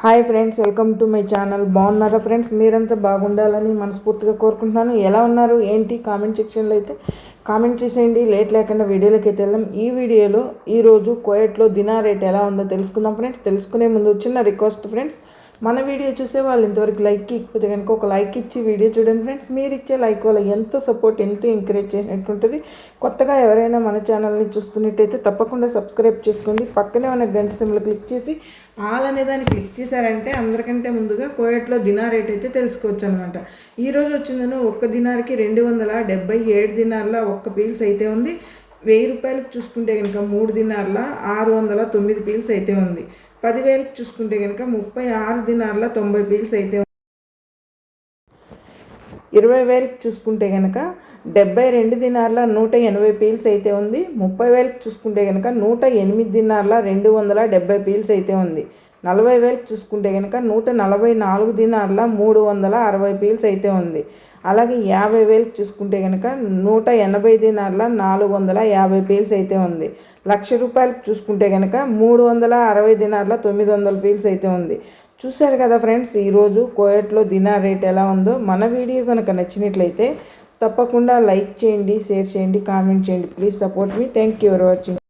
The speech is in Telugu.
Hi friends welcome to my channel. బాగున్నారా ఫ్రెండ్స్? మీరంతా బాగుండాలని మనస్ఫూర్తిగా కోరుకుంటున్నాను. ఎలా ఉన్నారు? ఏంటి? కామెంట్ సెక్షన్లో అయితే కామెంట్ చేసేయండి. లేట్ లేకుండా వీడియోలోకి అయితే వెళ్దాం. ఈ వీడియోలో ఈరోజు కోయట్లో దినా రేట్ ఎలా ఉందో తెలుసుకుందాం ఫ్రెండ్స్. తెలుసుకునే ముందు చిన్న రిక్వెస్ట్ ఫ్రెండ్స్. మన వీడియో చూసే వాళ్ళు ఇంతవరకు లైక్ ఇకపోతే కనుక ఒక లైక్ ఇచ్చి వీడియో చూడండి ఫ్రెండ్స్ మీరు ఇచ్చే లైక్ వల్ల ఎంతో సపోర్ట్ ఎంతో ఎంకరేజ్ చేసినట్టు ఉంటుంది. కొత్తగా ఎవరైనా మన ఛానల్ని చూస్తున్నట్టయితే తప్పకుండా సబ్స్క్రైబ్ చేసుకోండి. పక్కనే ఉన్న గంట సిమ్లో క్లిక్ చేసి ఆల్ అనే దాన్ని క్లిక్ చేశారంటే అందరికంటే ముందుగా కోయట్లో దినార్ రేట్ అయితే తెలుసుకోవచ్చు అనమాట ఈరోజు వచ్చిందను ఒక్క దినార్కి రెండు వందల డెబ్బై ఏడు దినార్ల ఒక్క పీల్స్ అయితే ఉంది. వెయ్యి రూపాయలకు చూసుకుంటే కనుక మూడు దినార్ల ఆరు వందల తొమ్మిది పీల్స్ అయితే ఉంది. పదివేలకు చూసుకుంటే కనుక ముప్పై ఆరు దినార్ల తొంభై పీల్స్ అయితే ఉంది. ఇరవై వేలకు చూసుకుంటే కనుక డెబ్బై రెండు దినార్ల నూట ఎనభై పీల్స్ అయితే ఉంది. ముప్పై వేలకు చూసుకుంటే కనుక నూట ఎనిమిది దినార్ల రెండు వందల డెబ్బై పీల్స్ అయితే ఉంది. నలభై వేలకు చూసుకుంటే కనుక నూట నలభై నాలుగు దినార్ల మూడు వందల అరవై పీల్స్ అయితే ఉంది. అలాగే యాభై వేలకు చూసుకుంటే కనుక నూట ఎనభై దినార్ల నాలుగు వందల యాభై పీల్స్ అయితే ఉంది. లక్ష రూపాయలకు చూసుకుంటే కనుక మూడు వందల అరవై దినార్ల తొమ్మిది వందల పీల్స్ అయితే ఉంది. చూశారు కదా ఫ్రెండ్స్ ఈరోజు కోయట్లో దినార్ రేట్ ఎలా ఉందో. మన వీడియో కనుక నచ్చినట్లయితే తప్పకుండా లైక్ చేయండి షేర్ చేయండి కామెంట్ చేయండి. Please support me. Thank you for watching.